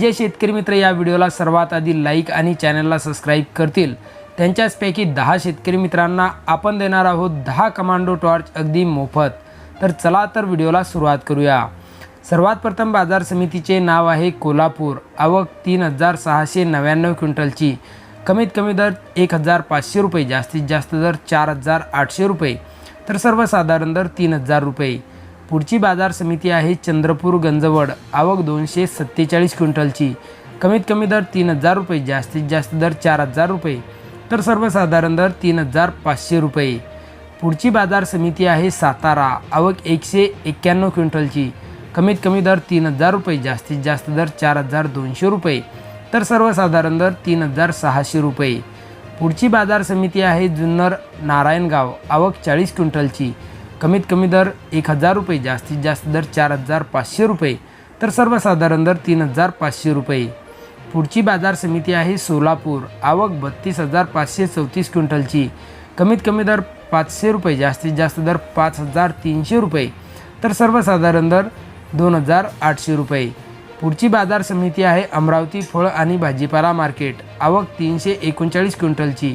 जे शेतकरी मित्र या व्हिडिओला सर्वात आधी लाईक आणि चॅनलला सबस्क्राईब करतील त्यांच्याचपैकी दहा शेतकरी मित्रांना आपण देणार आहोत दहा कमांडो टॉर्च अगदी मोफत. तर चला तर व्हिडिओला सुरुवात करूया. सर्वात प्रथम बाजार समितीचे नाव आहे कोल्हापूर. आवक तीन हजार सहाशे नव्याण्णव क्विंटलची. कमीत कमी दर एक हजार पाचशे रुपये जास्तीत जास्त दर चार हजार आठशे रुपये. तर सर्वसाधारण दर तीन हजार रुपये. पुढची बाजार समिती आहे चंद्रपूर गंजवड. आवक दोनशे सत्तेचाळीस क्विंटलची. कमीत कमी दर तीन हजार रुपये जास्तीत जास्त दर चार हजार रुपये. तर सर्वसाधारण दर तीन हजार पाचशे रुपये. पुढची बाजार समिती आहे सातारा. आवक एकशे एक्क्याण्णव क्विंटलची. कमीत कमी दर तीन हजार रुपये जास्तीत जास्त दर चार हजार दोनशे रुपये. तर सर्वसाधारण दर तीन हजार सहाशे रुपये. पुढची बाजार समिती आहे जुन्नर नारायणगाव. आवक चाळीस क्विंटलची. कमीत कमी दर एक हजार रुपये जास्तीत जास्त दर चार हजार पाचशे रुपये तर सर्वसाधारण दर तीन हजार पाचशे रुपये. पुढची बाजार समिती आहे सोलापूर. आवक बत्तीस हजार पाचशे चौतीस क्विंटलची. कमीत कमी दर पाचशे रुपये जास्तीत जास्त दर पाच हजार तीनशे रुपये तर सर्वसाधारण दर दोन हजार आठशे रुपये. पुढची बाजार समिती आहे अमरावती फळ आणि भाजीपाला मार्केट. आवक तीनशे एकोणचाळीस क्विंटलची.